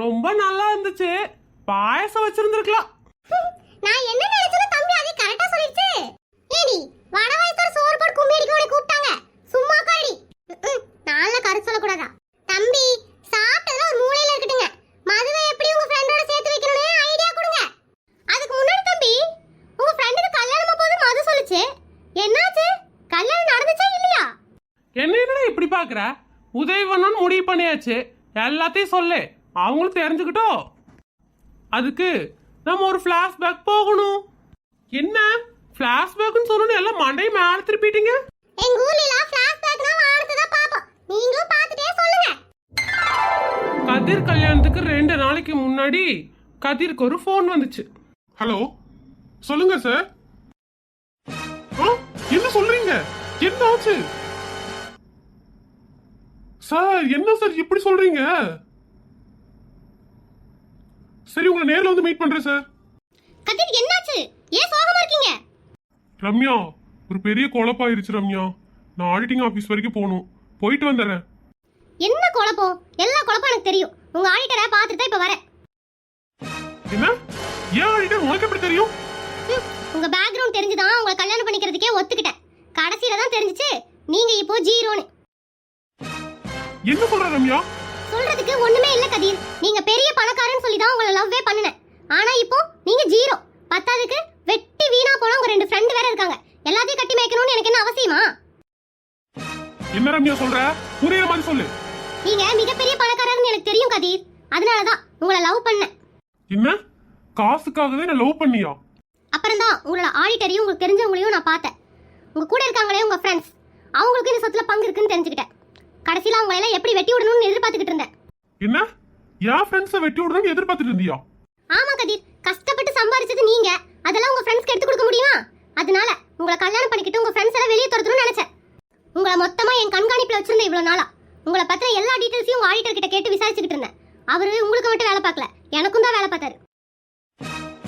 ரொம்ப நல்லா இருந்துச்சு. பாயசம் வச்சிருந்துருக்கலாம். நான் என்ன நினைச்சனோ தம்பி அது கரெக்டா சொல்லிருச்சு ஏடி வட வயசுல சோறு போட்டு கும்மி அடிக்க உனக்கு கூப்பிட்டாங்க. சும்மா காடி நாள கருத்து சொல்லக்கூடாதா? தம்பி சாப்பிட்டதுல ஒரு மூலையில இருக்கட்டுங்க. மதுவை எப்படி உங்க ஃப்ரெண்டோட சேர்த்து வைக்கணும்னு ஐடியா கொடுங்க. அதுக்கு முன்னாடி தம்பி உங்க ஃப்ரெண்டுக்கு கல்யாணமா போது மது சொல்லுச்சு. என்னாச்சு? கல்யாணம் நடந்துச்சா இல்லையா? என்ன என்னடா இப்படி பாக்குற உதவி பண்ணணும்னு முடிவு பண்ணியாச்சு. எல்லாத்தையும் சொல்லு. அவங்களும் தெரிஞ்சுக்கிட்டோம். அதுக்கு நம்ம ஒரு ஃபிளாஷ்பேக் போகணும். என்ன? ஃபிளாஷ்பேக்னு சொல்லணும். எல்லாம் மண்டையை மேலே திருப்பிட்டீங்க. எங்க ஊர்ல எல்லாம் ஃபிளாஷ்பேக்னா வாரத்தை தான் பாப்போம் நீங்களும் பார்த்துட்டே சொல்லுங்க. கதிர் கல்யாணத்துக்கு ரெண்டு நாளைக்கு முன்னாடி கதிருக்கு ஒரு ஃபோன் வந்துச்சு. ஹலோ சொல்லுங்க சார் ஆ? என்ன சொல்றீங்க? என்ன ஆச்சு சார் என்ன சார் இப்படி சொல்றீங்க? சரி உங்களை நேர்ல வந்து மீட் பண்றேன் சார் கதிர் என்னாச்சு? ஏன் சோகமா இருக்கீங்க? ரம்யா ஒரு பெரிய குழப்பாயிருச்சு ரம்யா. நான் ஆடிட்டிங் ஆபீஸ் வரைக்கும் போகணும். போயிட்டு வந்துடுறேன். என்ன குழப்பம்? எல்லா குழப்பம் எனக்கு தெரியும். உங்க ஆடிட்டரை பார்த்துட்டு தான் இப்ப வரேன். என்ன? ஏன் ஆடிட்டர் உனக்கு எப்படி தெரியும்? ஹம், உங்க பேக்ரவுண்ட் தெரிஞ்சுதான் உங்களை கல்யாணம் பண்ணிக்கிறதுக்கே ஒத்துக்கிட்டேன். கடைசியில தான் தெரிஞ்சுச்சு. நீங்க இப்போ ஜீரோன்னு. என்ன சொல்ற ரம்யா? சொல்றதுக்கு ஒண்ணுமே இல்ல கதிர். நீங்க பெரிய பணக்காரன்னு சொல்லி தான் உங்களை லவ்வே பண்ணினேன். ஆனா இப்போ நீங்க ஜீரோ. பத்தாவதுக்கு வெட்டி வீணா போன உங்க ரெண்டு ஃப்ரெண்டு வேற இருக்காங்க. எல்லாத்தையும் கட்டி மேய்க்கணும்னு எனக்கு என்ன அவசியமா? என்ன ரம்யா சொல்ற? புரியுற மாதிரி சொல்லு. நீங்க மிகப்பெரிய பணக்காரர்னு எனக்கு தெரியும் கதிர். அதனால தான் உங்களை லவ் பண்ணேன். என்ன? காசுக்காகவே நான் லவ் பண்ணியா? அப்புறம் தான் உங்களோட ஆடிட்டரையும் உங்களுக்கு தெரிஞ்சவங்களையும் நான் பார்த்தேன். உங்க கூட இருக்காங்களே உங்க ஃப்ரெண்ட்ஸ் அவங்களுக்கு இந்த சொத்துல பங்கு இருக்குன்னு தெரிஞ்சுக்கிட்டேன். கடைசியில் அவங்க எல்லாம் எப்படி வெட்டி விடணும்னு எதிர்பார்த்துக்கிட்டு இருந்தேன். என்ன? என் ஃப்ரெண்ட்ஸை வெட்டி விடுறேன்னு எதிர்பார்த்துட்டு இருந்தியா? ஆமா கதிர். கஷ்டப்பட்டு சம்பாரிச்சது நீங்க. அதெல்லாம் உங்க ஃப்ரெண்ட்ஸ்க்கு எடுத்து கொடுக்க முடியுமா? அதனால உங்களை கல்யாணம் பண்ணிக்கிட்டு உங்க ஃப்ரெண்ட்ஸ் எல்லாம் வெளியே துரத்தணும்னு நினைச்சேன். உங்களை மொத்தமா என் கண்காணிப்புல வச்சிருந்தேன் இவ்வளவு நாளா. உங்களை பத்தின எல்லா டீடைல்ஸையும் உங்க ஆடிட்டர் கிட்ட கேட்டு விசாரிச்சுக்கிட்டு இருந்தேன். அவரு உங்களுக்கு மட்டும் வேலை பார்க்கல. எனக்கும் தான் வேலை பார்த்தாரு.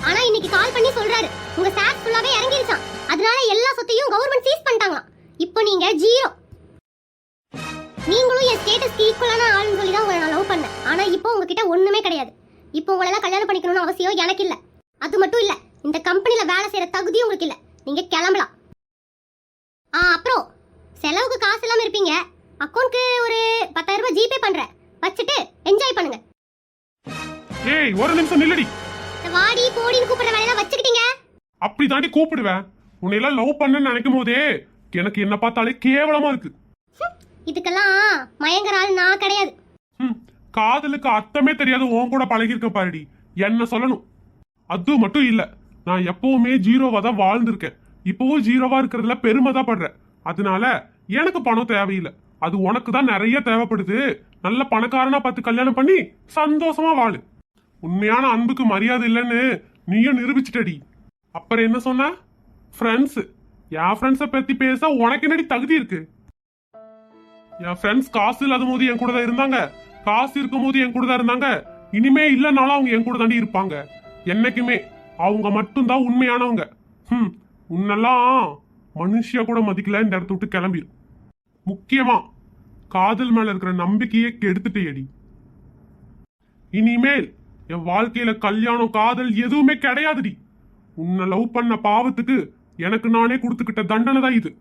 ஆனா இன்னைக்கு கால் பண்ணி சொல்றாரு. உங்க ஸ்டாஃப் ஃபுல்லாவே இறங்கிருச்சான் அதனால எல்லா சொத்தையும் கவர்மெண்ட் சீஸ் பண்ணிட்டாங்களாம். இப்போ நீங்க ஜீரோ நீங்களும் என் ஸ்டேட்டஸ்க்கு ஈக்குவலான ஆளுன்னு சொல்லி தான் உங்களை நான் லவ் பண்ணேன். ஆனா இப்போ உங்ககிட்ட ஒண்ணுமே கிடையாது. இப்போ உங்களை எல்லாம் கல்யாணம் பண்ணிக்கணும்னு அவசியம் எனக்கு இல்ல. அது மட்டும் இல்ல இந்த கம்பெனில வேலை செய்யற தகுதியும் உங்களுக்கு இல்ல. நீங்க கிளம்பலாம். ஆ அப்புறம் செலவுக்கு காசு இல்லாம இருப்பீங்க. அக்கௌண்ட்க்கு ஒரு பத்தாயிரம் ரூபாய் ஜிபே பண்றேன். வச்சுட்டு என்ஜாய் பண்ணுங்க. ஏய் ஒரு நிமிஷம் நில்லடி. வாடி போடின்னு கூப்பிடுற வேலையெல்லாம் வச்சுக்கிட்டீங்க? அப்படி தாண்டி கூப்பிடுவேன். உன்னை எல்லாம் லவ் பண்ணன்னு நினைக்கும் போதே எனக்கு என்ன பார்த்தாலே கேவலமா இருக்கு. இதுக்கெல்லாம் மயங்கர ஆள் நான் கிடையாது. காதலுக்கு அர்த்தமே தெரியாத உன் கூட பழகிருக்க பாருடி. என்ன சொல்லணும்? அது மட்டும் இல்ல நான் எப்பவுமே ஜீரோவா தான் வாழ்ந்திருக்கேன். இப்பவும் ஜீரோவா இருக்கிறதுல பெருமை தான் படுறேன். அதனால எனக்கு பணம் தேவையில்லை. அது உனக்கு தான் நிறைய தேவைப்படுது. நல்ல பணக்காரனா பார்த்து கல்யாணம் பண்ணி சந்தோஷமா வாழு. உண்மையான அன்புக்கு மரியாதை இல்லைன்னு நீயும் நிரூபிச்சிட்டடி. அப்புறம் என்ன சொன்ன? ஃப்ரெண்ட்ஸ் என் ஃப்ரெண்ட்ஸை பத்தி பேச உனக்கு என்னடி தகுதி இருக்கு? என் ஃப்ரெண்ட்ஸ் காசு இல்லாத போது என் கூட தான் இருந்தாங்க. காசு இருக்கும் போது என் கூட தான் இருந்தாங்க. இனிமே இல்லைனாலும் அவங்க என் கூட தாண்டி இருப்பாங்க. என்னைக்குமே அவங்க மட்டும்தான் உண்மையானவங்க. ம் உன்னெல்லாம் மனுஷியா கூட மதிக்கல இந்த இடத்த விட்டு கிளம்பிடு முக்கியமா காதல் மேல இருக்கிற நம்பிக்கையை கெடுத்துட்டேடி இனிமேல் என் வாழ்க்கையில கல்யாணம் காதல் எதுவுமே கிடையாதுடி. உன்னை லவ் பண்ண பாவத்துக்கு எனக்கு நானே கொடுத்துக்கிட்ட தண்டனை தான் இது.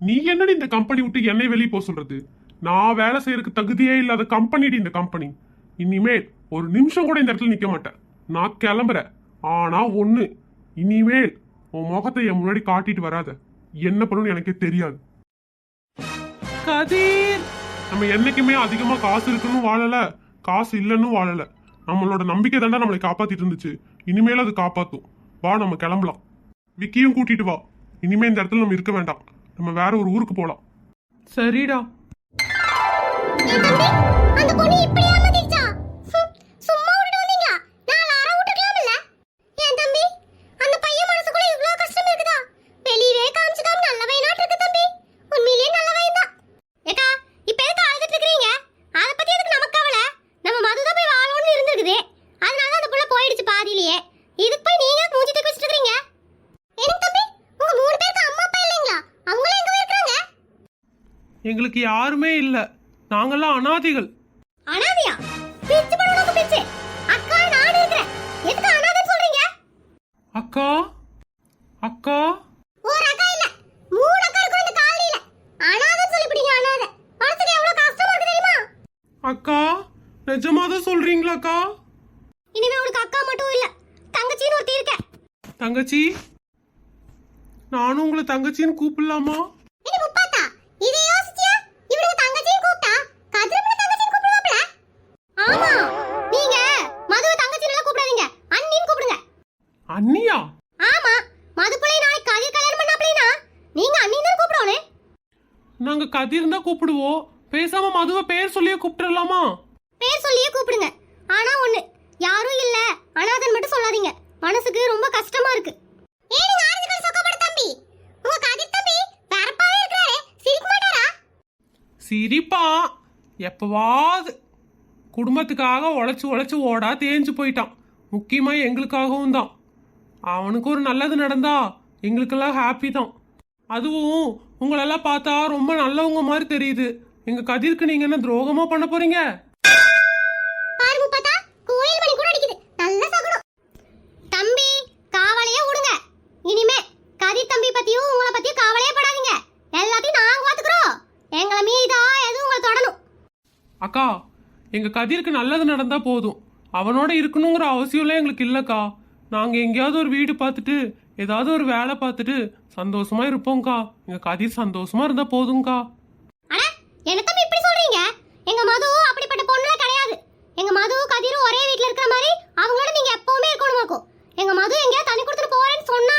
நீ என்னடி இந்த கம்பெனி விட்டு என்னை வெளியே போக சொல்றது? நான் வேலை செய்யறதுக்கு தகுதியே இல்லாத கம்பெனிடி இந்த கம்பெனி இனிமேல் ஒரு நிமிஷம் கூட இந்த இடத்துல நிக்க மாட்டேன். நான் கிளம்புறேன். ஆனா ஒண்ணு இனிமேல் உன் முகத்தை என் முன்னாடி காட்டிட்டு வராத. என்ன பண்ணணும்னு எனக்கே தெரியாது. கதிர்! நம்ம என்னைக்குமே அதிகமா காசு இருக்குன்னு வாழல. காசு இல்லைன்னு வாழல. நம்மளோட நம்பிக்கை தாண்டா நம்மளை காப்பாத்திட்டு இருந்துச்சு. இனிமேல் அது காப்பாத்தும். வா நம்ம கிளம்பலாம். விக்கியும் கூட்டிட்டு வா. இனிமே இந்த இடத்துல நம்ம இருக்க வேண்டாம். நம்ம வேற ஒரு ஊருக்கு போலாம். சரிடா. அந்த பொண்ணு இப்படி எங்களுக்கு யாருமே இல்ல. நாங்கெல்லாம் அனாதிகள். அனாதியா? பிச்சு பண்ணுங்க பிச்சு. அக்கா நான் இருக்கேன் எதுக்கு அனாதை சொல்றீங்க? அக்கா? அக்கா? ஒரு அக்கா இல்ல. மூணு அக்கா இருக்கு அக்கா நிஜமா தான் சொல்றீங்களா அக்கா? இனிமே உனக்கு அக்கா மட்டும் இல்ல. தங்கச்சின்னு ஒருத்தி இருக்க தங்கச்சி? நானும் உங்களை தங்கச்சின்னு கூப்பிடலாமா? கூப்பிடுவோம் பேசாம மதுவை பேர் சொல்லியே கூப்பிட்டுடலாமா பேர் சொல்லியே கூப்பிடுங்க. ஆனா ஒண்ணு யாரும் இல்ல. அனாதன் மட்டும் சொல்லாதீங்க. மனசுக்கு ரொம்ப கஷ்டமா இருக்கு. சொக்கப்பட தம்பி. உங்க கதிர் தம்பி வரப்பாவே இருக்காரே சிரிக்க மாட்டாரா? சிரிப்பா. எப்பவாது குடும்பத்துக்காக உழைச்சு உழைச்சு ஓடா தேஞ்சு போயிட்டான். முக்கியமா எங்களுக்காகவும் தான். அவனுக்கு ஒரு நல்லது நடந்தா எங்களுக்கெல்லாம் ஹாப்பி தான். அதுவும் உங்களெல்லாம் பார்த்தா ரொம்ப நல்லவங்க மாதிரி தெரியுது. எங்க கதிருக்கு நீங்க என்ன துரோகமா பண்ண போறீங்க? தம்பி காவலையே விடுங்க. இனிமே கதிர் தம்பி பத்தியும் உங்களை பத்தியும் காவலையே படாதீங்க. எல்லாத்தையும் நாங்க பாத்துக்கிறோம். எங்களை மீதா எதுவும் உங்களை தொடணும். அக்கா எங்க கதிருக்கு நல்லது நடந்தா போதும். அவனோட இருக்கணுங்கிற அவசியம்லாம் எங்களுக்கு இல்லக்கா. நாங்க எங்கேயாவது ஒரு வீடு பார்த்துட்டு ஏதாவது ஒரு வேலை பார்த்துட்டு சந்தோஷமா இருப்போம்க்கா எங்க கதிர் சந்தோஷமா இருந்தா போதும்க்கா அட இப்படி சொல்றீங்க? எங்க மது அப்படிப்பட்ட பொண்ணுலாம் கிடையாது. எங்க மது கதிரும் ஒரே வீட்ல இருக்கிற மாதிரி அவங்களோட நீங்க எப்பவுமே இருக்கணுமாக்கும். எங்க மது எங்கேயா தண்ணி கொடுத்துட்டு போறேன்னு சொன்னா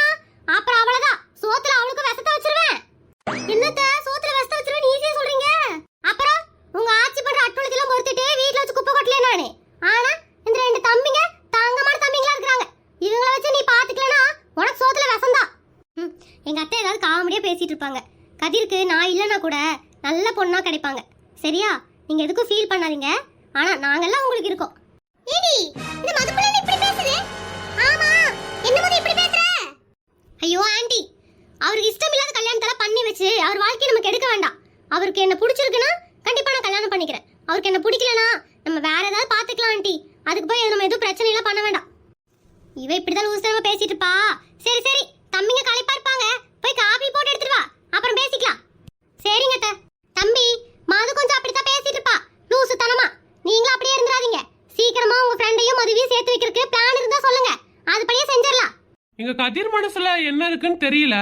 ஃப்ரெண்டையும் மதுவையும் சேர்த்து வைக்கிறதுக்கு பிளான் இருந்தா சொல்லுங்க. அதுபடியே செஞ்சிடலாம். எங்க கதிர் மனசுல என்ன இருக்குன்னு தெரியல.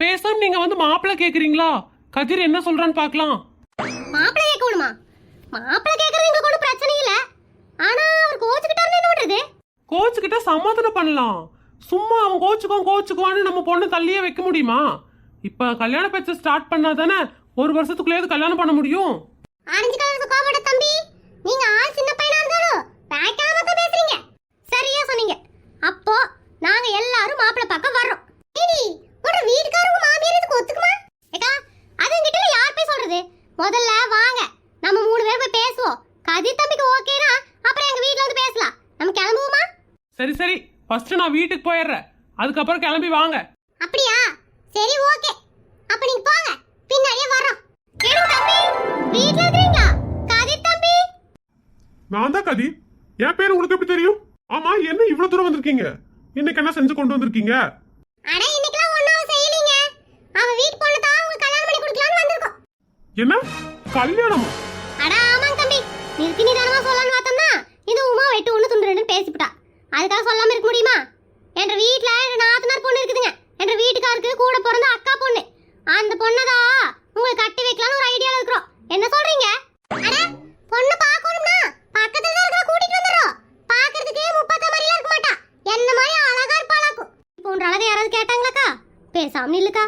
பேசாம நீங்க வந்து மாப்பிள்ளை கேக்குறீங்களா? கதிர் என்ன சொல்றான்னு பார்க்கலாம். மாப்பிள்ளை கேட்கணுமா? மாப்பிள்ளை கேட்கறது எங்களுக்கு ஒன்றும் பிரச்சனை இல்ல. ஆனா அவர் கோச்சுக்கிட்டாருன்னு என்ன பண்றது? கோச்சு கிட்ட சமாதானம் பண்ணலாம். சும்மா அவன் கோச்சுக்குவான் கோச்சுக்குவான்னு நம்ம பொண்ணு தள்ளியே வைக்க முடியுமா? இப்ப கல்யாண பேச்ச ஸ்டார்ட் பண்ணாதானே ஒரு வருஷத்துக்குள்ளேயாவது கல்யாணம் பண்ண முடியும்? ஆரஞ்சு கலர் கோபட தம்பி நீங்க ஆள் சின்ன பையனா இருந்தாலும் பேக்காம தான் பேசுறீங்க சரியா சொன்னீங்க அப்போ நாங்க எல்லாரும் மாப்பிள்ளை பக்கம் வர்றோம் ஏடி உங்க வீட்டுக்காரங்க மாமியார் இதுக்கு ஒத்துக்குமா ஏக்கா அது கிட்ட யார் போய் சொல்றது முதல்ல வாங்க நம்ம மூணு பேர் போய் பேசுவோம் கதிர் தம்பிக்கு ஓகேனா அப்புறம் எங்க வீட்ல வந்து பேசலாம் நம்ம கிளம்புவோமா சரி சரி ஃபர்ஸ்ட் நான் வீட்டுக்கு போயிடுறேன். அதுக்கப்புறம் கிளம்பி வாங்க. அப்படியா? சரி ஓகே. அப்ப நீங்க போங்க. பின்னாடியே வர்றோம். ஏடு தம்பி. வீட்ல இருக்கீங்களா கதிர் தம்பி. நான் தான் கதி. என் பேர் உங்களுக்கு எப்படி தெரியும்? ஆமா என்ன இவ்வளவு தூரம் வந்திருக்கீங்க? இன்னைக்கு என்ன செஞ்சு கொண்டு வந்திருக்கீங்க? அட இன்னைக்குலாம் ஒண்ணும் செய்யலீங்க. அவ வீட்டு பொண்ணு தான் உங்களுக்கு கல்யாணம் பண்ணி கொடுக்கலாம்னு வந்திருக்கோம். என்ன? கல்யாணமா? அட ஆமாங்க தம்பி. நிறுத்தி நிதானமா சொல்லலாம்னு பார்த்தோம்னா இது உமா வெட்டு ஒண்ணு துண்டு ரெண்டு பேசிவிட்டா அதுக்காக சொல்லாம இருக்க முடியுமா? என்ற வீட்டில் என் நாத்தனார் பொண்ணு இருக்குதுங்க. என்ற வீட்டுக்காருக்கு கூட பிறந்த அக்கா பொண்ணு. அந்த பொண்ணதா உங்களுக்கு கட்டி வைக்கலாம்னு ஒரு ஐடியால இருக்கிறோம் என்ன சொல்றீங்க அட பொண்ணு பார்க்கணும்னா பக்கத்துல தான் இருக்கிற கூட்டிட்டு வந்துடுறோம் பார்க்கிறதுக்கு முப்பத்த மாதிரிலாம் இருக்க மாட்டா என்ன மாதிரி அழகா இருப்பாளாக்கும் போன்ற அழகை யாராவது கேட்டாங்களாக்கா பேசாம நில்லுக்கா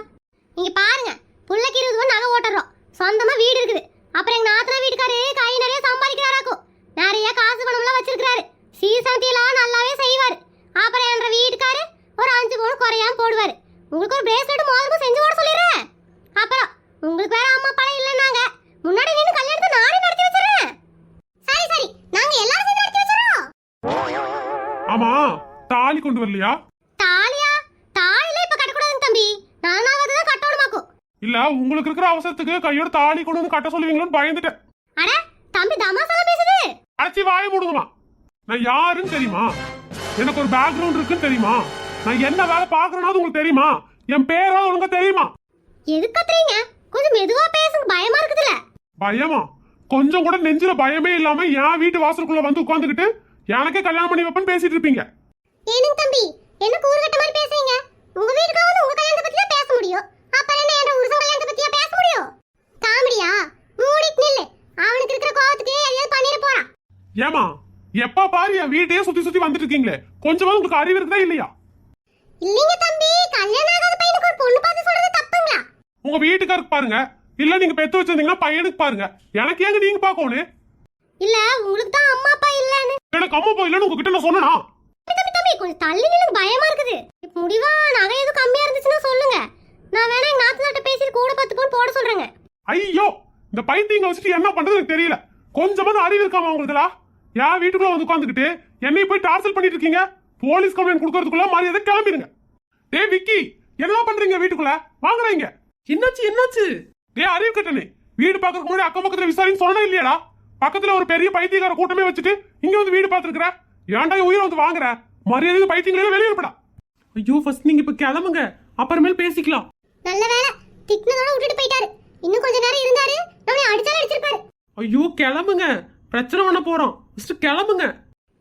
இங்க பாருங்க புள்ளைக்கு இருபது ரூபா நகை ஓட்டுறோம் சொந்தமா வீடு இருக்குது அப்புறம் எங்க நாத்தனா வீட்டுக்காரு கை நிறைய சம்பாதிக்கிறாராக்கும் நிறைய காசு பணம்லாம் வச்சிருக்காரு சீசாந்தியெல்லாம் நல்லாவே செய்வாரு அப்புறம் என்ற வீட்டுக்காரு ஒரு அஞ்சு பவுன் குறையாம போடுவாரு உங்களுக்கு ஒரு பிரேஸ்லெட் மோதிரமும் செஞ்சு போட சொல்லிடுறேன் அப்புறம் உங்களுக்கு வேற அம்மா பழம் இல்லைன்னாங்க முன்னாடி நின்று கல்யாணத்தை நானே நடத்தி வச்சிடுறேன் சரி சரி நாங்க எல்லாரும் சேர்ந்து நடத்தி வச்சிடுறோம் ஆமா கொண்டு வரலையா? தாலியா? தாலில இப்ப கட்டக்கூடாதுங்க தம்பி. நானாவது தான் கட்டணுமாக்கும் இல்ல உங்களுக்கு இருக்கிற அவசரத்துக்கு கையோட தாலி கொண்டு வந்து கட்ட சொல்லுவீங்களோன்னு பயந்துட்டேன். அட தம்பி தமாசால பேசுது. அடைச்சி வாய மூடுங்கம்மா. நான் யாருன்னு தெரியுமா? எனக்கு ஒரு பேக்ரவுண்ட் இருக்குன்னு தெரியுமா? நான் என்ன வேலை பாக்குறேன்னு உங்களுக்கு தெரியுமா? என் பேராவது ஒழுங்கா தெரியுமா? எதுக்கு கத்துறீங்க? கொஞ்சம் மெதுவா பேசுங்க பயமா இருக்குதுல. பயமா? கொஞ்சம் கூட நெஞ்சில பயமே இல்லாம என் வீட்டு வாசலுக்குள்ள வந்து உட்காந்துக்கிட்டு எனக்கே கல்யாணம் பண்ணி வைப்பேன்னு பேசிட்டு இருப்பீங்க. ஏனுங்க தம்பி? என்ன கூறுகட்ட மாதிரி பேசுறீங்க? உங்க வீட்டுக்கு வந்து உங்க கல்யாணத்தை பத்தி தான் பேச முடியும்? அப்புறம் என்ன என்ற உருசம் கல்யாணத்தை பத்தியா பேச முடியும்? காமெடியா? மூடிட்டு நில்லு. அவனுக்கு இருக்கிற கோவத்துக்கு எதையாவது பண்ணிட போறான் ஏமா எப்ப பாரு என் வீட்டையே சுத்தி சுத்தி வந்துட்டு இருக்கீங்களே. கொஞ்சமாவது உங்களுக்கு அறிவு இருக்குதா இல்லையா? இல்லைங்க தம்பி கல்யாணம் ஆகாத பையனுக்கு ஒரு பொண்ணு பார்த்து சொல்றது தப்புங்களா? உங்க வீட்டுக்காருக்கு பாருங்க. இல்ல நீங்க பெத்து வச்சிருந்தீங்கன்னா பையனுக்கு பாருங்க. எனக்கு ஏங்க நீங்க பாக்கணும் இல்ல உங்களுக்கு தான் அம்மா அப்பா இல்லன்னு. எனக்கு அம்மா போயிலன்னு உங்ககிட்ட நான் சொன்னா கொஞ்சம் தள்ளி நில்லுங்க பயமா இருக்குது. இப்ப முடிவா நகை எதுவும் கம்மியா இருந்துச்சுன்னா சொல்லுங்க. நான் வேணா எங்க நாத்தனாட்ட பேசி கூட பத்து பவுன் போட சொல்றேங்க. ஐயோ இந்த பைத்தியங்க வச்சுட்டு என்ன பண்றது எனக்கு தெரியல. கொஞ்சமாவது அறிவு இருக்காமா உங்களுக்குலா என் வீட்டுக்குள்ள வந்து உட்காந்துக்கிட்டு என்னை போய் டார்ச்சல் பண்ணிட்டு இருக்கீங்க? போலீஸ் கம்ப்ளைண்ட் கொடுக்கறதுக்குள்ள மரியாதை கிளம்பிடுங்க. டேய் விக்கி என்ன பண்றீங்க வீட்டுக்குள்ள? வாங்குறீங்க என்னாச்சு என்னாச்சு? டேய் அறிவு கட்டணே. வீடு பார்க்கறதுக்கு முன்னாடி அக்கம் பக்கத்துல விசாரின்னு சொன்னா இல்லையாடா. பக்கத்துல ஒரு பெரிய பைத்தியக்கார கூட்டமே வச்சுட்டு இங்க வந்து வீடு பார்த்துருக்குற. ஏன்டா உயிரை வந்து வாங்குற? மரியாதை பைத்தியங்களே வெளியே இருப்படா. ஐயோ ஃபர்ஸ்ட் நீங்க இப்ப கிளம்புங்க. அப்புறமேல் பேசிக்கலாம். நல்ல வேலை திட்டினதோட விட்டுட்டு போயிட்டாரு. இன்னும் கொஞ்ச நேரம் இருந்தாரு. நம்மளை அடிச்சாலும் அடிச்சிருப்பாரு. ஐயோ கிளம்புங்க. பிரச்சனை பண்ண போறோம். ஃபர்ஸ்ட் கிளம்புங்க.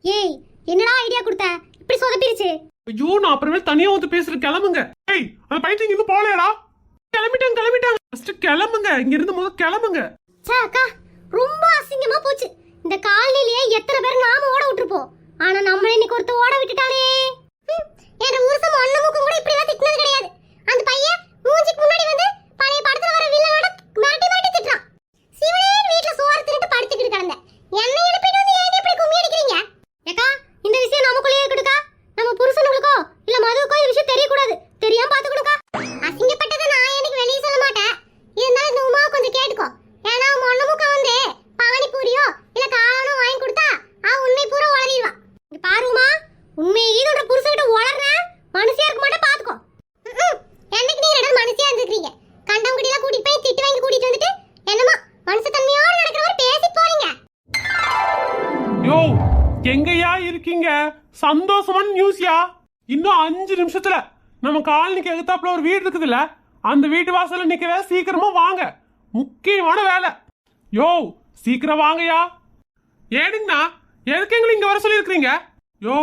ஏய் என்னடா ஐடியா கொடுத்த? இப்படி சொதப்பிருச்சு ஐயோ நான் அப்புறமேல் தனியா வந்து பேசுறேன். கிளம்புங்க. ஏய் அந்த பைத்தியம் இன்னும் போகலையாடா. கிளம்பிட்டாங்க கிளம்பிட்டாங்க. ஃபர்ஸ்ட் கிளம்புங்க. இங்க இருந்து முதல்ல கிளம்புங்க. ச்சே அக்கா ரொம்ப அசிங்கமா போச்சு. இந்த காலனிலேயே எத்தனை பேர் நாம ஓட விட்டுருப்போம். ஆனா நம்மள இன்னைக்கு ஒருத்த ஓட விட்டுட்டானே ஹம், என் உருசம் ஒண்ணுமுக்கும் கூட இப்படி எல்லாம் திட்டினது கிடையாது. அந்த பையன் மூஞ்சிக்கு முன்னாடி வந்து பழைய படத்துல வர வில்லனோட மிரட்டி மிரட்டி திட்டுறான். எங்கயா இருக்கீங்க? சந்தோஷமான நியூஸ்யா? இன்னும் அஞ்சு நிமிஷத்துல நம்ம காலனிக்கு எகுத்தாப்புல ஒரு வீடு இருக்குதுல்ல அந்த வீட்டு வாசல்ல நிக்கவே சீக்கிரமா வாங்க. முக்கியமான வேலை. யோ சீக்கிரம் வாங்கயா ஏடுங்கண்ணா எதுக்கு எங்களை இங்க வர சொல்லியிருக்கிறீங்க? யோ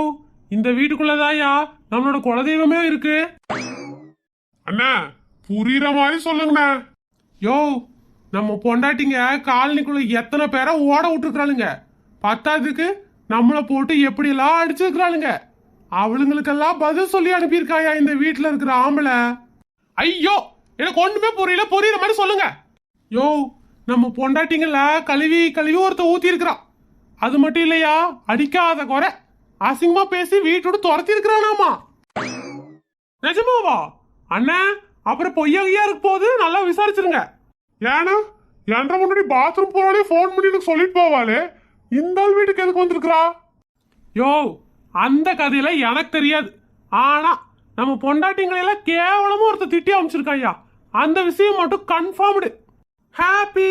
இந்த வீட்டுக்குள்ளதாயா நம்மளோட குலதெய்வமே இருக்கு. அண்ணா புரியுற மாதிரி சொல்லுங்கண்ணா. யோ நம்ம பொண்டாட்டிங்க காலனிக்குள்ள எத்தனை பேரை ஓட விட்டுருக்குறாளுங்க. பத்தாததுக்கு நம்மளை போட்டு எப்படியெல்லாம் அடிச்சிருக்கிறாளுங்க? அவளுங்களுக்கெல்லாம் பதில் சொல்லி அனுப்பியிருக்காயா இந்த வீட்டில் இருக்கிற ஆம்பளை? ஐயோ எனக்கு ஒண்ணுமே புரியல. புரியுற மாதிரி சொல்லுங்க. யோ நம்ம பொண்டாட்டிங்கள கழுவி கழுவி ஒருத்த ஊத்தி இருக்கிறான் அது மட்டும் இல்லையா? அடிக்காத குறை. அசிங்கமா பேசி வீட்டோட துரத்தி இருக்கிறானாமா நிஜமாவா? அண்ணா அப்புறம் பொய்யகையா இருக்க போது நல்லா விசாரிச்சிருங்க. ஏன்னா என்ற முன்னாடி பாத்ரூம் போனாலே ஃபோன் பண்ணி எனக்கு சொல்லிட்டு போவாளே. இந்த ஆள் வீட்டுக்கு எதுக்கு வந்திருக்கிறா? யோ அந்த கதையில எனக்கு தெரியாது. ஆனா நம்ம பொண்டாட்டிங்களெல்லாம் கேவலமா ஒருத்தர் திட்டி அமைச்சிருக்காயா அந்த விஷயம் மட்டும் கன்ஃபார்ம்டு ஹாப்பி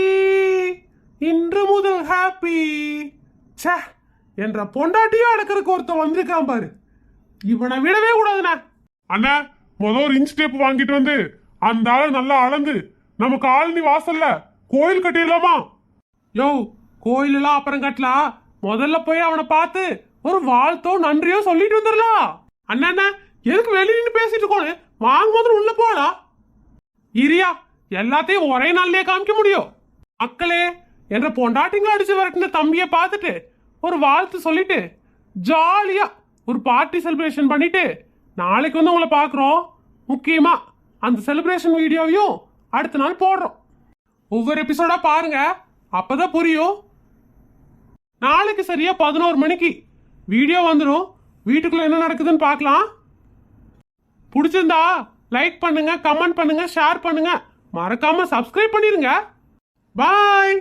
இன்று முதல் ஹாப்பி ச்சே என்ற பொண்டாட்டியும் அடக்கிறதுக்கு ஒருத்தன் வந்திருக்கான் பாரு. இவனை விடவே கூடாதுண்ணே. அண்ணா முத ஒரு இன்ச் டேப் வாங்கிட்டு வந்து அந்த ஆளை நல்லா அளந்து நம்ம காலனி வாசல்ல கோயில் கட்டிடலாமா? யோ கோயிலெல்லாம் அப்புறம் கட்டலாம் முதல்ல போய் அவனை பார்த்து ஒரு வாழ்த்தோ நன்றியோ சொல்லிட்டு வந்துடலாம் அண்ணா எதுக்கு வெளியே நின்று பேசிட்டு இருக்கோன்னு? வாங்க முதல்ல உள்ள போலாம் இரியா எல்லாத்தையும் ஒரே நாள்லயே காமிக்க முடியும். மக்களே என்ற பொண்டாட்டிங்க அடிச்சு வரட்டின தம்பியை பார்த்துட்டு ஒரு வாழ்த்து சொல்லிட்டு ஜாலியா ஒரு பார்ட்டி செலிப்ரேஷன் பண்ணிட்டு நாளைக்கு வந்து உங்களை பார்க்குறோம். முக்கியமா அந்த செலிப்ரேஷன் வீடியோவையும் அடுத்த நாள் போடுறோம். ஒவ்வொரு எபிசோடா பாருங்க. அப்பதான் புரியும் நாளைக்கு சரியா பதினோரு மணிக்கு வீடியோ வந்துடும் வீட்டுக்குள்ள என்ன நடக்குதுன்னு பார்க்கலாம். பிடிச்சிருந்தா லைக் பண்ணுங்க கமெண்ட் பண்ணுங்க ஷேர் பண்ணுங்க. மறக்காம சப்ஸ்கிரைப் பண்ணிருங்க. பாய்